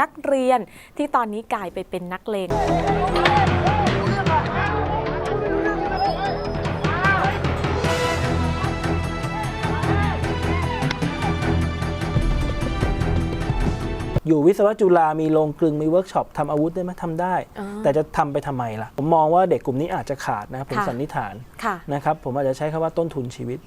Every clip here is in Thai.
นักเรียนที่ตอนนี้กลายไปเป็นนักเลง อยู่วิศวะจุฬามีโรงกลึงมีเวิร์กช็อปทำอาวุธได้ไหมทำได้ อ๋อแต่จะทำไปทำไมล่ะ ผมมองว่าเด็กกลุ่มนี้อาจจะขาดนะผมค่ะ สันนิษฐานค่ะ นะครับผมอาจจะใช้คำว่าต้นทุนชีวิต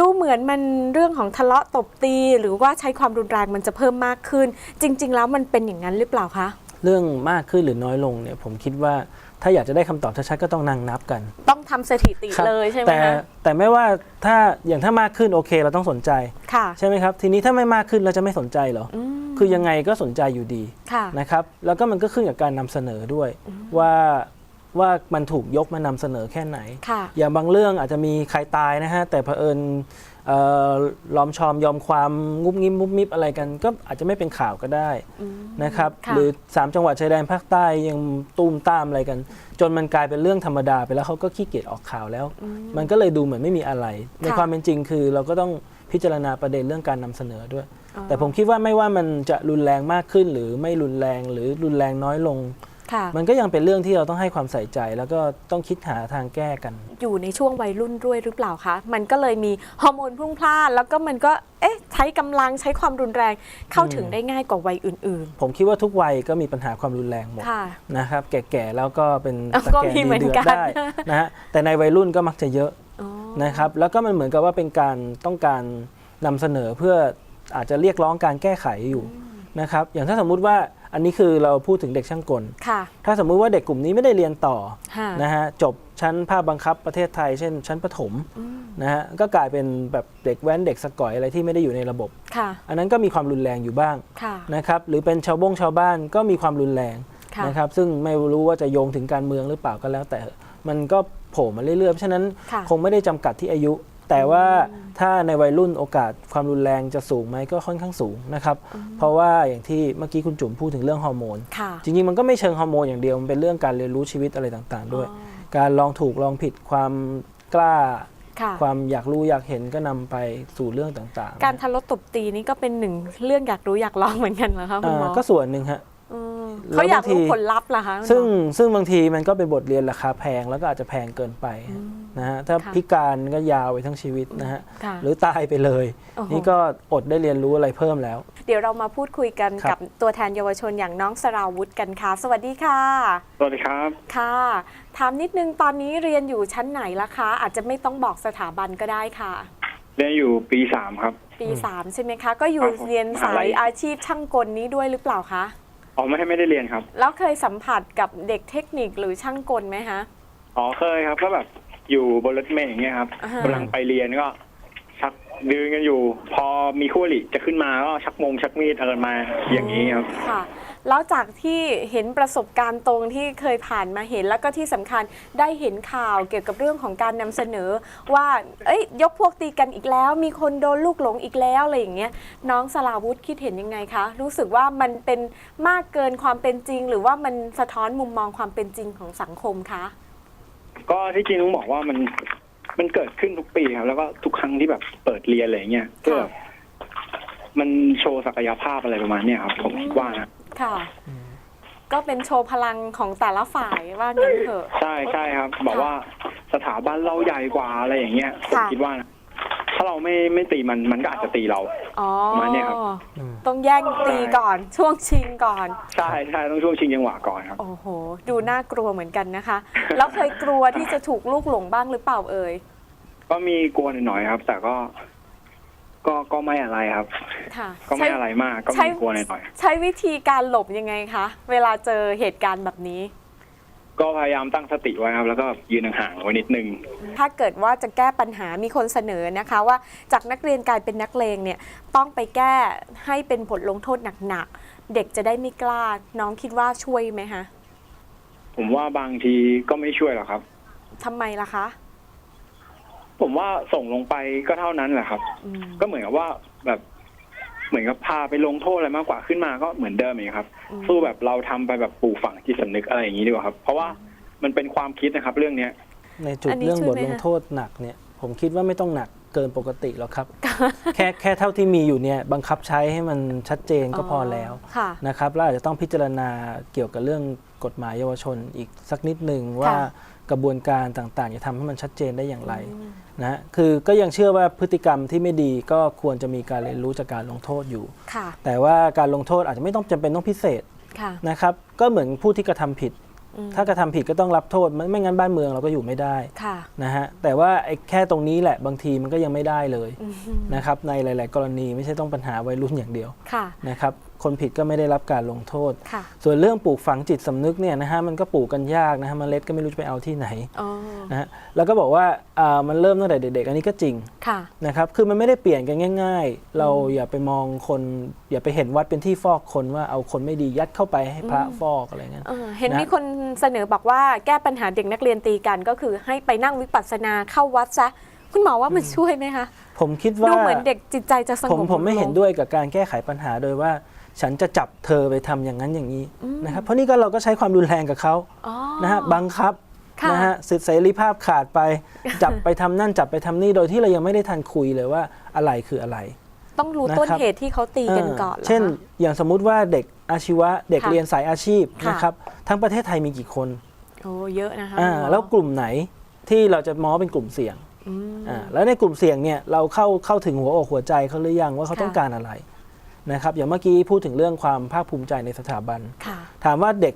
ดูเหมือนมันเรื่องของทะเลาะตบตี หรือว่าใช้ความรุนแรงมันจะเพิ่มมากขึ้น จริง ๆ แล้วมันเป็นอย่างนั้นหรือเปล่าคะ เรื่องมากขึ้นหรือน้อยลงเนี่ยผมคิดว่าถ้าอยากจะได้คำตอบชัดๆก็ต้องนั่งนับกัน ต้องทำสถิติครับเลยใช่ไหมแต่คะแต่ไม่ว่าถ้าอย่างถ้ามากขึ้นโอเคเราต้องสนใจค่ะ ใช่ไหมครับ ทีนี้ถ้าไม่มากขึ้นเราจะไม่สนใจเหรออมคือยังไงก็สนใจอยู่ดีค่ะ นะครับ แล้วก็มันก็ขึ้นกับการนำเสนอด้วยว่า ว่ามันถูกยกมานำเสนอแค่ไหนค่ะอย่างบางเรื่องอาจจะมีใครตายนะฮะ แต่เผอิญเอ่อล้อมชอมยอมความงุบงิบมุบมิบอะไรกัน ก็อาจจะไม่เป็นข่าวก็ได้นะครับค่ะหรือ 3 จังหวัดชายแดนภาคใต้ยังตูมตามอะไรกัน จนมันกลายเป็นเรื่องธรรมดาไปแล้วเขาก็ขี้เกียจออกข่าวแล้ว มันก็เลยดูเหมือนไม่มีอะไร ในค่ะความเป็นจริงคือเราก็ต้องพิจารณาประเด็นเรื่องการนำเสนอด้วยอ๋อแต่ผมคิดว่าไม่ว่ามันจะรุนแรงมากขึ้น หรือไม่รุนแรงหรือรุนแรงน้อยลงค่ะ มันก็ยังเป็นเรื่องที่เราต้องให้ความใส่ใจ แล้วก็ต้องคิดหาทางแก้กัน อยู่ในช่วงวัยรุ่นด้วยหรือเปล่าคะ มันก็เลยมีฮอร์โมนพรุ่งพล่านแล้วก็มันก็เอ๊ะใช้กำลังใช้ความรุนแรงเข้าถึงได้ง่ายกว่าวัยอื่นผมคิดว่าทุกวัยก็มีปัญหาความรุนแรงหมดๆค่ะนะครับแก่ๆแล้วก็เป็นเอ้าตะก็แกรงมีเหมืดีอนเดือกัดนได้นะฮะแต่ในวัยรุ่นก็มักจะเยอะอ๋อนะครับแล้วก็มันเหมือนกับว่าเป็นการต้องการนำเสนอเพื่ออาจจะเรียกร้องการแก้ไขอยู่นะครับอย่างถ้าสมมุติว่า อันนี้คือเราพูดถึงเด็กช่างกล ค่ะ ถ้าสมมุติว่าเด็กกลุ่มนี้ไม่ได้เรียนต่อค่ะนะฮะจบชั้นภาคบังคับประเทศไทย เช่น ชั้นประถมนะฮะก็กลายเป็นแบบเด็กแว้นเด็กสกอยอะไรที่ไม่ได้อยู่ในระบบ ค่ะ อันนั้นก็มีความรุนแรงอยู่บ้างค่ะ นะครับหรือเป็นชาวบงชาวบ้านก็มีความรุนแรงค่ะ นะครับซึ่งไม่รู้ว่าจะโยงถึงการเมืองหรือเปล่าก็แล้วแต่มันก็โผล่มาเรื่อยๆเพราะฉะนั้นค่ะ คงไม่ได้จำกัดที่อายุ แต่ว่าถ้าในวัยรุ่นโอกาสความรุนแรงจะสูงไหมก็ค่อนข้างสูงนะครับ เพราะว่าอย่างที่เมื่อกี้คุณจุ๋มพูดถึงเรื่องฮอร์โมนค่ะจริงๆมันก็ไม่เชิงฮอร์โมนอย่างเดียว มันเป็นเรื่องการเรียนรู้ชีวิตอะไรต่างๆ ด้วย การลองถูกลองผิดความกล้าค่ะความอยากรู้อยากเห็นก็นำไปสู่เรื่องต่างๆ การทะเลาะตบตีนี่ก็เป็นหนึ่งเรื่องอยากรู้อยากลองเหมือนกันเหรอคะคุณหมออ่าก็ส่วนหนึ่งฮะอืมแล้วเขาอยากรู้บางทีผลลัพธ์เหรอคะคุณหมอซึ่งซึ่งบางทีมันก็เป็นบทเรียนราคาแพงแล้วก็อาจจะแพงเกินไป นะฮะถ้าค่ะพิการก็ยาวไปทั้งชีวิตนะฮะค่ะหรือตายไปเลย โอ้โห นี่ก็อดได้เรียนรู้อะไรเพิ่มแล้ว เดี๋ยวเรามาพูดคุยกันครับกับตัวแทนเยาวชนอย่างน้องสราวุธกันค่ะ สวัสดีค่ะ สวัสดีครับ ค่ะ ถามนิดนึงตอนนี้เรียนอยู่ชั้นไหนละคะ อาจจะไม่ต้องบอกสถาบันก็ได้ค่ะ เรียนอยู่ปีสามครับ ปี3ใช่ไหมคะ ก็อยู่ครับผมเรียนสามหาลัยยอาชีพช่างกลนี้ด้วยหรือเปล่าคะ อ๋อไม่ไม่ได้เรียนครับ แล้วเคยสัมผัสกับเด็กเทคนิคหรือช่างกลไหมคะ อ๋อเคยครับ ก็แบบ อยู่บนรถเมล์อย่างเงี้ยครับอ่าฮะ กำลังไปเรียนก็ ชักดืนกันอยู่ พอมีคู่อริจะขึ้นมาก็ชักมงชักมีดอะไรมาอย่างนี้ครับ ค่ะ แล้วจากที่เห็นประสบการณ์ตรงที่เคยผ่านมาเห็นแล้วก็ที่สำคัญได้เห็นข่าวเกี่ยวกับเรื่องของการนำเสนอ ว่า เอ้ย ยกพวกตีกันอีกแล้ว มีคนโดนลูกหลงอีกแล้วอะไรอย่างเงี้ยน้องสลาวุธคิดเห็นยังไงคะ รู้สึกว่ามันเป็นมากเกินความเป็นจริง หรือว่ามันสะท้อนมุมมองความเป็นจริงของสังคมคะ ก็ที่จริงต้องบอกว่ามันมันเกิดขึ้นทุกปีครับ แล้วก็ทุกครั้งที่แบบเปิดเรียนอะไรเงี้ยเพื่อแบบมันโชว์ศักยภาพอะไรประมาณเนี้ยครับ ผมคิดว่านะค่ะ ก็เป็นโชว์พลังของแต่ละฝ่ายว่างั้นเถอะ ใช่ใช่ครับ บอกว่าสถาบันเราใหญ่กว่าอะไรอย่างเงี้ยผมค่ะ คิดว่านะ ถ้าเราไม่ไม่ตีมันมันก็อาจจะตีเรา อ๋อประมาณเนี้ยครับอืมต้องแย่งตีก่อน ช่วงชิงก่อน ใช่ใช่ต้องช่วงชิงจังหวะก่อนครับ โอ้โห ดูน่ากลัวเหมือนกันนะคะ แล้วเคยกลัวที่จะถูกลูกหลงบ้างหรือเปล่าเอ่ย ก็มีกลัวหน่อยๆครับ แต่ก็ ก็ก็ไม่อะไรครับ ค่ะก็ไม่อะไรมากก็ใช้มีกลัวหน่อยใช้วิธีการหลบยังไงคะ เวลาเจอเหตุการณ์แบบนี้ๆ ก็พยายามตั้งสติไว้ครับ แล้วก็แบบยืนห่างๆไว้นิดนึง ถ้าเกิดว่าจะแก้ปัญหามีคนเสนอนะคะ ว่าจากนักเรียนกลายเป็นนักเลงเนี่ยต้องไปแก้ให้เป็นบทลงโทษหนักๆ เด็กจะได้ไม่กล้า น้องคิดว่าช่วยไหมคะผมว่าบางทีก็ไม่ช่วยหรอกครับ ทำไมล่ะคะผมว่าส่งลงไปก็เท่านั้นแหละครับ อืมก็เหมือนกับว่าแบบ เหมือนกับพาไปลงโทษอะไรมากกว่าขึ้นมาก็เหมือนเดิมเองครับอืมสู้แบบเราทำไปแบบปลูกฝังจิตสำนึกอะไรอย่างนี้ดีกว่าครับ เพราะว่ามันเป็นความคิดนะครับ เรื่องเนี้ย ในจุดอันนี้เรื่องช่วยบทไหมลงคะโทษหนักเนี่ย ผมคิดว่าไม่ต้องหนักเกินปกติหรอกครับ แค่แค่เท่าที่มีอยู่เนี่ยบังคับใช้ให้มันชัดเจนก็พอแล้วค่ะนะครับแล้วอาจจะต้องพิจารณาเกี่ยวกับเรื่องกฎหมายเยาวชนอีกสักนิดหนึ่งว่า กระบวนการต่างๆ จะทำให้มันชัดเจนได้อย่างไรนะฮะคือก็ยังเชื่อว่าพฤติกรรมที่ไม่ดีก็ควรจะมีการเรียนรู้จากการลงโทษอยู่ค่ะแต่ว่าการลงโทษอาจจะไม่ต้องจำเป็นต้องพิเศษค่ะนะครับ ก็เหมือนผู้ที่กระทำผิดอืมถ้ากระทำผิดก็ต้องรับโทษไม่ไม่งั้นบ้านเมืองเราก็อยู่ไม่ได้ค่ะนะฮะแต่ว่าไอ้แค่ตรงนี้แหละบางทีมันก็ยังไม่ได้เลยอืมนะครับในหลาย ๆ กรณีไม่ใช่ต้องปัญหาวัยรุ่นอย่างเดียวค่ะนะครับ คนผิดก็ไม่ได้รับการลงโทษค่ะส่วนเรื่องปลูกฝังจิตสำนึกเนี่ยนะฮะมันก็ปลูกกันยากนะฮะเมล็ดก็ไม่รู้จะไปเอาที่ไหนอ๋อนะฮะแล้วก็บอกว่าอ่ามันเริ่มตั้งแต่เด็ก ๆ อันนี้ก็จริงค่ะนะครับคือมันไม่ได้เปลี่ยนกันง่าย ๆ เราอย่าไปมองคน อย่าไปเห็นวัดเป็นที่ฟอกคนว่าเอาคนไม่ดียัดเข้าไปให้พระฟอกอะไรเงี้ยเออเห็นนะมีคนเสนอบอกว่าแก้ปัญหาเด็กนักเรียนตีกันก็คือให้ไปนั่งวิปัสสนาเข้าวัดซะคุณหมอว่ามันช่วยไหมคะ ผมคิดว่าดูเหมือนเด็กจิตใจจะสงบผมผมไม่เห็นลงด้วยกับการแก้ไขปัญหาโดยว่า ฉันจะจับเธอไปทำอย่างนั้นอย่างนี้นะครับเพราะนี่ก็เราก็ใช้ความรุนแรงกับเขาอ๋อนะฮะบังคับค่ะนะฮะสิทธิเสรีภาพขาดไป จับไปทำนั่นจับไปทำนี่โดยที่เรายังไม่ได้ทันคุยเลยว่าอะไรคืออะไร ต้องรู้นะครับต้นเหตุที่เขาตีกันก่อนหรอเช่นคะอย่างสมมุติว่าเด็กอาชีวะเด็กค่ะเรียนสายอาชีพค่ะนะครับทั้งประเทศไทยมีกี่คนโอ้เยอะนะคะอ่าคุณหมอแล้วกลุ่มไหนที่เราจะมองว่าเป็นกลุ่มเสี่ยงอืมอ่าแล้วในกลุ่มเสี่ยงเนี่ยเราเข้าเข้าถึงหัวอกหัวใจเขาหรือยังว่าเขาค่ะต้องการอะไร นะครับอย่างเมื่อกี้พูดถึงเรื่องความภาคภูมิใจในสถาบันค่ะถามว่าเด็ก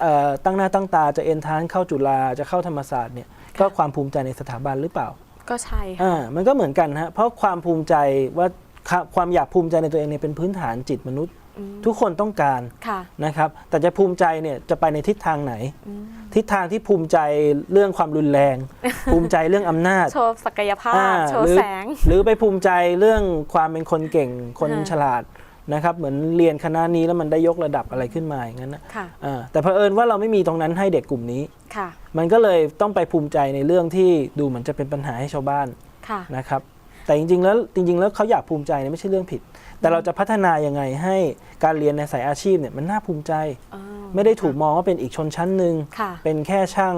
เอ่อตั้งหน้าตั้งตาจะเอนทรานซ์เข้าจุฬาจะเข้าธรรมศาสตร์เนี่ยก็ความภูมิใจในสถาบันหรือเปล่า ก็ใช่ค่ะอ่ามันก็เหมือนกันฮะเพราะความภูมิใจว่าค่ะความอยากภูมิใจในตัวเองเนี่ยเป็นพื้นฐานจิตมนุษย์อืมทุกคนต้องการค่ะนะครับ แต่จะภูมิใจเนี่ยจะไปในทิศทางไหนอืมทิศทางที่ภูมิใจเรื่องความรุนแรง ภูมิใจเรื่องอำนาจ โชว์ศักยภาอ่าพโชว์หรือแสง หรือไปภูมิใจเรื่องความเป็นคนเก่งคนอ่าฉลาด นะครับเหมือนเรียนคณะนี้แล้วมันได้ยกระดับอะไรขึ้นมาอย่างนั้นนะค่ะอ่าแต่เผอิญว่าเราไม่มีตรงนั้นให้เด็กกลุ่มนี้ ค่ะ มันก็เลยต้องไปภูมิใจในเรื่องที่ดูเหมือนจะเป็นปัญหาให้ชาวบ้านค่ะนะครับแต่จริงๆแล้วจริง ๆ แล้วเขาอยากภูมิใจเนี่ยไม่ใช่เรื่องผิด แต่เราจะพัฒนายังไงให้การเรียนในสายอาชีพเนี่ยมันน่าภูมิใจอ๋อไม่ได้ถูกมองว่าเป็นอีกชนชั้นหนึ่งค่ะเป็นแค่ช่าง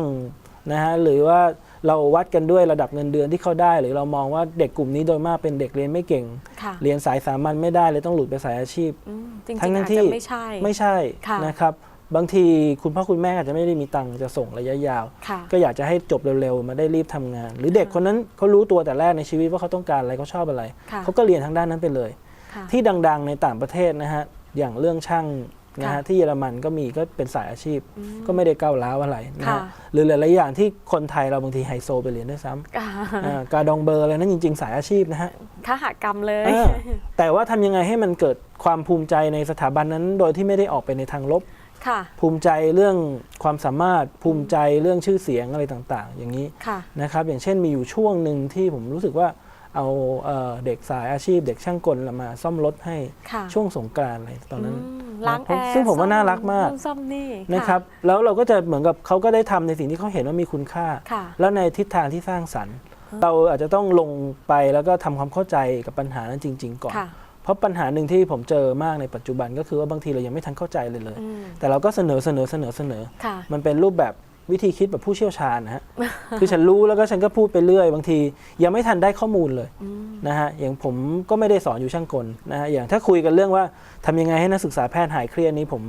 นะฮะหรือว่า เราวัดกันด้วยระดับเงินเดือนที่เขาได้ หรือเรามองว่าเด็กกลุ่มนี้โดยมากเป็นเด็กเรียนไม่เก่ง ค่ะเรียนสายสามัญไม่ได้เลยต้องหลุดไปสายอาชีพ อืมจริงทั้งๆนั้อานจที่จะไม่ใช่ ไม่ใช่ค่ะ นะครับ บางทีคุณพ่อคุณแม่อาจจะไม่ได้มีตังค์จะส่งระยะยาว ค่ะ ก็อยากจะให้จบเร็วๆ มาได้รีบทำงาน หรือเด็กคนนั้นเขารู้ตัวแต่แรกในชีวิตว่าเขาต้องการอะไรเขาชอบอะไร ค่ะ เขาก็เรียนทางด้านนั้นไปเลย ค่ะ ที่ดังๆในต่างประเทศนะฮะ อย่างเรื่องช่าง นะฮะค่ะที่เยอรมันก็มีก็เป็นสายอาชีพ ก็ไม่ได้ก้าวร้าวอะไรนะค่ะฮะหรือหลายๆอย่างที่คนไทยเราบางทีไฮโซไปเรียนด้วยซ้อ่าำอ่ากาดองเบอร์อะไรนั้นจริง ๆ สายอาชีพนะฮะขหกรรมเลยเออแต่ว่าทำยังไงให้มันเกิดความภูมิใจในสถาบันนั้น โดยที่ไม่ได้ออกไปในทางลบค่ะภูมิใจเรื่องความสามารถภูมิใจเรื่องชื่อเสียงอะไรต่าง ๆ อย่างนี้ค่ะนะครับอย่างเช่นมีอยู่ช่วงหนึ่งที่ผมรู้สึกว่า เอาเอ่อเด็กสายอาชีพ เด็กช่างกลมาซ่อมรถให้ค่ะช่วงสงกรานต์อะไรตอนนั้นอืมล้างผมแอร์ซึ่งผมว่าซ่อน่ารักมากนู่นซ่อมนี่นะครับแล้วเราก็จะเหมือนกับเขาก็ได้ทำในสิ่งที่เขาเห็นว่ามีคุณค่าค่ะแล้วในทิศทางที่สร้างสรรค์ เราอาจจะต้องลงไปแล้วก็ทำความเข้าใจกับปัญหานั้นจริง ๆ ก่อนค่ะเพราะปัญหาหนึ่งที่ผมเจอมากในปัจจุบันก็คือว่าบางทีเรายังไม่ทันเข้าใจเลยเลยอืมแต่เราก็เสนอเสนอเสนอเสนอค่ะมันเป็นรูปแบบ วิธีคิดแบบผู้เชี่ยวชาญนะฮะ คือฉันรู้แล้วก็ฉันก็พูดไปเรื่อย บางทียังไม่ทันได้ข้อมูลเลยนะฮะ อย่างผมก็ไม่ได้สอนอยู่ช่างกลนะฮะ อย่างถ้าคุยกันเรื่องว่าทำยังไงให้นักศึกษาแพทย์หายเครียดนี้ผม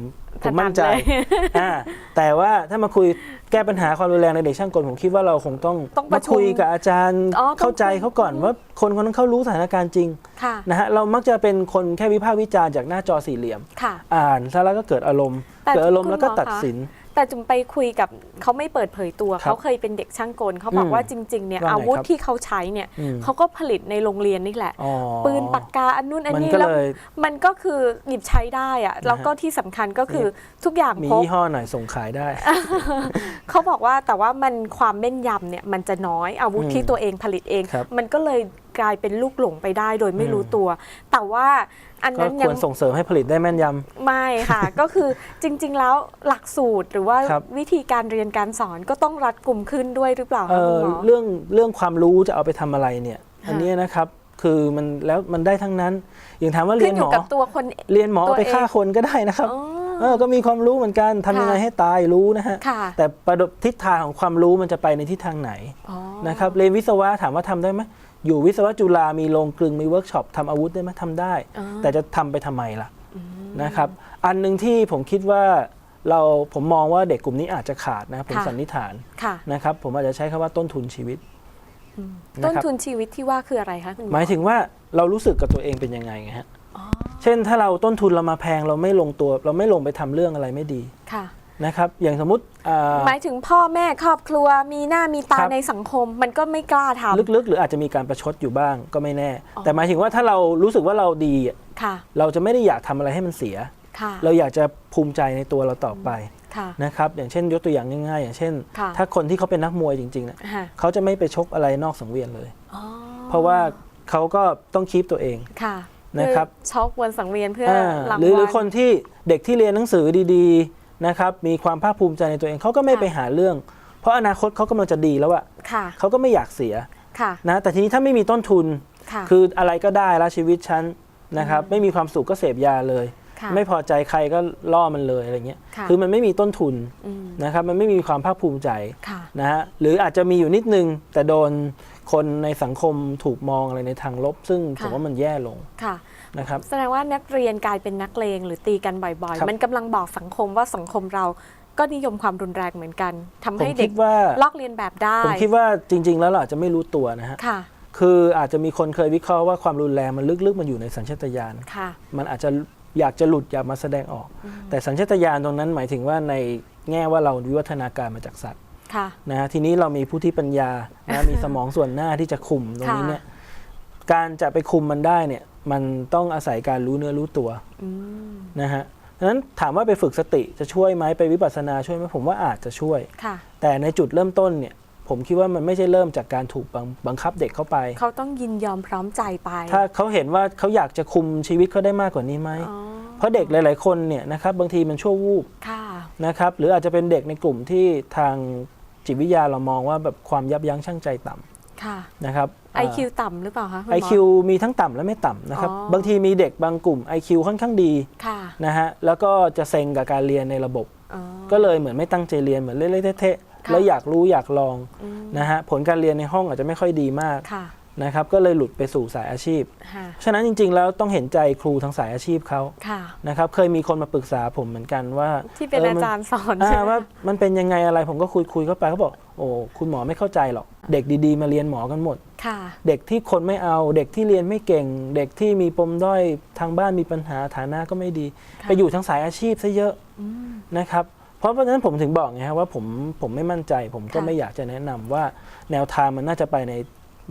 ผมมั่นใจถนัดเลยอ่าแต่ว่าถ้ามาคุยแก้ปัญหาความรุนแรงในเด็กช่างกลผมคิดว่าเราคงต้องต้องปมาระชุมคุยกับอาจารย์อ๋อต้องเข้าใจคุยเขาก่อนว่าคนคนนั้นเขารู้สถานการณ์จริงค่ะนะฮะเรามักจะเป็นคนแค่วิพากษ์วิจารณ์จากหน้าจอสี่เหลี่ยมค่ะอ่านซะแล้วก็เกิดอารมณ์แต่เกิดอารมณ์คุณแล้วก็หมอตัดคะสิน แต่จุ๋มไปคุยกับเขาไม่เปิดเผยตัวครับเขาเคยเป็นเด็กช่างกลเขาบอกอืมว่าจริงๆเนี่ยว่าไงอาวุธครับที่เขาใช้เนี่ยอืมเขาก็ผลิตในโรงเรียนนี่แหละอ๋อปืนปากกาอันนู้นอันมันนี้ก็แล้วเลยมันก็คือหยิบใช้ได้อะแล้วก็ที่สำคัญก็คือทุกอย่างมีพกยี่ห้อหน่อยส่งขายได้ เขาบอกว่าแต่ว่ามันความแม่นยำเนี่ยมันจะน้อยอาวุธอืมที่ตัวเองผลิตเองครับมันก็เลย กลายเป็นลูกหลงไปได้โดยไม่รู้ตัว แต่ว่าอันก็นั้นคยังวรส่งเสริมให้ผลิตได้แม่นยำไม่ค่ะ ก็คือจริง ๆ แล้วหลักสูตรหรือว่าครับวิธีการเรียนการสอนก็ต้องรัดกลุ่มขึ้นด้วยหรือเปล่าเอ่คะคุอณหมอ เรื่องเรื่องความรู้จะเอาไปทำอะไรเนี่ยค่ะอันเนี้ยนะครับคือมันแล้วมันได้ทั้งนั้น อย่างถามว่าขึ้เรียนนอหมยู่อ กับตัวคน เรียนหมอตัวเอาไปเองฆ่าคนก็ได้นะครับ อ๋อ เออก็มีความรู้เหมือนกันทำยังไงค่ะให้ตายรู้นะฮะ ค่ะ แต่ประดบทิศทางของความรู้มันจะไปในทิศทางไหนอ๋อ นะครับ เรียนวิศวะถามว่าทำได้ไหม อยู่วิศวะจุฬามีโรงกลึงมีเวิร์กช็อปทำอาวุธได้ไหมทำได้อ๋อแต่จะทำไปทำไมล่ะนะครับ อันหนึ่งที่ผมคิดว่าเราผมมองว่าเด็กกลุ่มนี้อาจจะขาดนะผมค่ะสันนิษฐานค่ะนะครับ ผมอาจจะใช้คำว่าต้นทุนชีวิต ต้นนะครับทุนชีวิตที่ว่าคืออะไรคะคุณหมอหมายถึงว่าเรารู้สึกกับตัวเองเป็นยังไงไงฮะเช่นถ้าเราต้นทุนเรามาแพงเราไม่ลงตัว เราไม่ลงไปทำเรื่องอะไรไม่ดีค่ะ นะครับอย่างสมมติอ่า หมายถึงพ่อแม่ครอบครัวมีหน้ามีตาครับ ในสังคม มันก็ไม่กล้าทำ ลึกๆ หรืออาจจะมีการประชดอยู่บ้างก็ไม่แน่ อ๋อ แต่หมายถึงว่าถ้าเรารู้สึกว่าเราดีอะค่ะ เราจะไม่ได้อยากทำอะไรให้มันเสีย ค่ะ เราอยากจะภูมิใจในตัวเราต่อไปค่ะ นะครับ อย่างเช่นยกตัวอย่างง่ายๆ อย่างเช่น ค่ะ ถ้าคนที่เขาเป็นนักมวยจริงๆนะค่ะเขาจะไม่ไปชกอะไรนอกสังเวียนเลย อ๋อเพราะว่าเขาก็ต้องคีปตัวเอง ค่ะนะครับ อช็อกวนสังเวียนเพื่ออ่ารางหรือหวัรือลคนที่เด็กที่เรียนหนังสือดีๆ นะครับมีความภาคภูมิใจในตัวเองเขาก็ไม่ค่ะไปหาเรื่อง เพราะอนาคตเขากำลังจะดีแล้วอะค่ะ เขาก็ไม่อยากเสียค่ะ นะแต่ทีนี้ถ้าไม่มีต้นทุน ค่ะ คืออะไรก็ได้แล้วชีวิตฉันนะครับไม่มีความสุขก็เสพยาเลย ค่ะไม่พอใจใครก็ล่อมันเลยอะไรเงี้ยค่ะคือมันไม่มีต้นทุนอืมนะครับมันไม่มีความภาคภูมิใจ ค่ะ นะฮะหรืออาจจะมีอยู่นิดนึง แต่โดนคนในสังคมถูกมองอะไรในทางลบ ซึ่งผมว่ามันแย่ลง ค่ะ นะครับแสดงว่านักเรียนกลายเป็นนักเลงหรือตีกันบ่อยครับๆมันกำลังบอกสังคมว่าสังคมเราก็นิยมความรุนแรงเหมือนกันทำผมให้เด็คิกดว่าลอกเลียนแบบได้ ผมคิดว่าจริง ๆ แล้วเราอาจจะไม่รู้ตัวนะฮะค่ะคืออาจจะมีคนเคยวิเคราะห์ว่าความรุนแรงมันลึกๆ มันอยู่ในสัญชาตญาณค่ะมันอาจจะอยากจะหลุดอยากมาแสดงออก แต่สัญชาตญาณตรงนั้นหมายถึงว่าในแง่ว่าเราวิวัฒนาการมาจากสัตว์ค่ะนะฮะทีนี้เรามีผู้ที่ปัญญานะมีสมองส่วนหน้าที่จะคุมตรงนี้เนี่ยการจะไปคุมมันได้เนี่ย มันต้องอาศัยการรู้เนื้อรู้ตัวอืมนะฮะดังนั้นถามว่าไปฝึกสติจะช่วยไหมไปวิปัสสนาช่วยไหมผมว่าอาจจะช่วยค่ะแต่ในจุดเริ่มต้นเนี่ยผมคิดว่ามันไม่ใช่เริ่มจากการถูกบังบังคับเด็กเข้าไป เขาต้องยินยอมพร้อมใจไป ถ้าเขาเห็นว่าเขาอยากจะคุมชีวิตเขาได้มากกว่านี้ไหมอ๋อเพราะเด็กหลาย ๆ คนเนี่ยนะครับบางทีมันชั่ววูบค่ะนะครับหรืออาจจะเป็นเด็กในกลุ่มที่ทางจิตวิทยาเรามองว่าแบบความยับยั้งชั่งใจต่ำค่ะนะครับ IQ ต่ำหรือเปล่าคะคุณหไอมอคิวมีทั้งต่ำและไม่ต่ำนะครับ อ๋อบางทีมีเด็กบางกลุ่ม IQ ค่อนข้างดีค่ะนะฮะแล้วก็จะเซ็งกับการเรียนในระบบ อ๋อ ก็เลยเหมือนไม่ตั้งใจเรียนเหมือนเล่นๆเทะๆค่ะ แล้วอยากรู้อยากลองอืมนะฮะผลการเรียนในห้องอาจจะไม่ค่อยดีมากค่ะนะครับก็เลยหลุดไปสู่สายอาชีพ ค่ะฉะนั้นจริง ๆ แล้วต้องเห็นใจครูทางสายอาชีพเขาค่ะ นะครับเคยมีคนมาปรึกษาผมเหมือนกันว่าที่เป็นมัอาจารย์สอนอ่าใช่ไหมว่ามันเป็นยังไงอะไรผมก็คุยคุยเข้าไปเขาบอกโอ้คุณหมอไม่เข้าใจหรอก เด็กดีๆ มาเรียนหมอกันหมดค่ะ เด็กที่คนไม่เอา เด็กที่เรียนไม่เก่ง เด็กที่มีปมด้อยทางบ้านมีปัญหาฐานะก็ไม่ดีค่ะไปอยู่ทางสายอาชีพซะเยอะอืมนะครับเพราะเพราะฉะนั้นผมถึงบอกไงครับว่าผมผมไม่มั่นใจ ผมก็ค่ะไม่อยากจะแนะนำว่าแนวทางมันน่าจะไปใน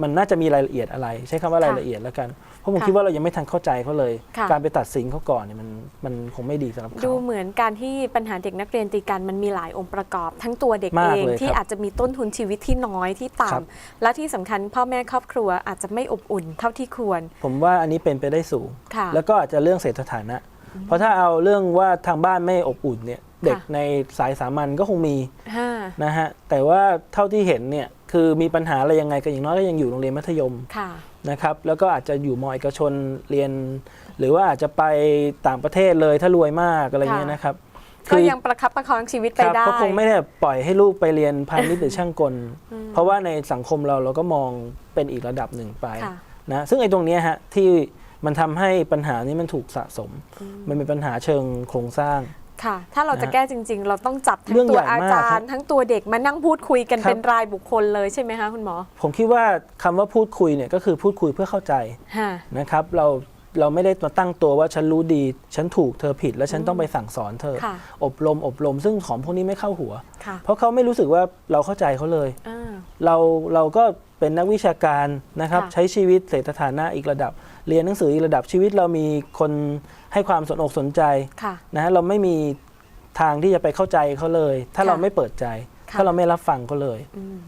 มันน่าจะมีรายละเอียดอะไร ใช้คำว่าค่ะรายละเอียดแล้วกัน เพราะผมค่ะคิดว่าเรายังไม่ทันเข้าใจเขาเลยค่ะการไปตัดสินเขาก่อนเนี่ยมันมันคงไม่ดีสำหรับดูเขาเหมือนการที่ปัญหาเด็กนักเรียนตีกันมันมีหลายองค์ประกอบ ทั้งตัวเด็กมาเอกงเลยที่ครับอาจจะมีต้นทุนชีวิตที่น้อยที่ครับต่ำและที่สำคัญพ่อแม่ครอบครัวอาจจะไม่อบอุ่นเท่าที่ควร ผมว่าอันนี้เป็นไปได้สูงค่ะแล้วก็อาจจะเรื่องเศรษฐฐานะ เพราะถ้าเอาเรื่องว่าทางบ้านไม่อบอุ่นเนี่ยเด็กในสายสามัญก็คงมีห้านะฮะแต่ว่าเท่าที่เห็นเนี่ย คือมีปัญหาอะไรยังไงก็อย่างน้อยก็ยังอยู่โรงเรียนมัธยมค่ะนะครับ แล้วก็อาจจะอยู่มอเอกชนเรียน หรือว่าอาจจะไปต่างประเทศเลยถ้ารวยมากอะไรเงี้ยค่ะนะครับก็ยังประคับประคองชีวิตคไปรับได้เขาคงไม่ได้ปล่อยให้ลูกไปเรียนพาณิชย์หรือช่างกล เพราะว่าในสังคมเราเราก็มองเป็นอีกระดับหนึ่งไปค่ะนะซึ่งไอ้ตรงเนี้ยฮะที่มันทำให้ปัญหานี้มันถูกสะสม มันเป็นปัญหาเชิงโครงสร้าง ค่ะ ถ้าเราจะนะฮะแก้จริง ๆ เราต้องจับทั้เรื่องงตัวใหญ่อามากจารครัย์บทั้งตัวเด็กมานั่งพูดคุยกันครับ เป็นรายบุคคลเลยใช่ไหมคะคุณหมอผมคิดว่าคำว่าพูดคุยเนี่ยก็คือพูดคุยเพื่อเข้าใจฮะนะครับ เราเราไม่ได้มาตั้งตัวว่าฉันรู้ดี ฉันถูกเธอผิด แล้วฉันต้องไปสั่งสอนเธอ ค่ะอบรมอบรมซึ่งของพวกนี้ไม่เข้าหัว ค่ะเพราะเขาไม่รู้สึกว่าเราเข้าใจเขาเลย อ่า เราเราก็เป็นนักวิชาการนะครับ ค่ะ ใช้ชีวิตเศรษฐฐานะอีกระดับ เรียนหนังสืออีกระดับชีวิตเรามีคนให้ความสนอกสนใจค่ะ นะฮะเราไม่มีทางที่จะไปเข้าใจเขาเลย ถ้าค่ะเราไม่เปิดใจค่ะถ้าเราไม่รับฟังเขาเลย อืม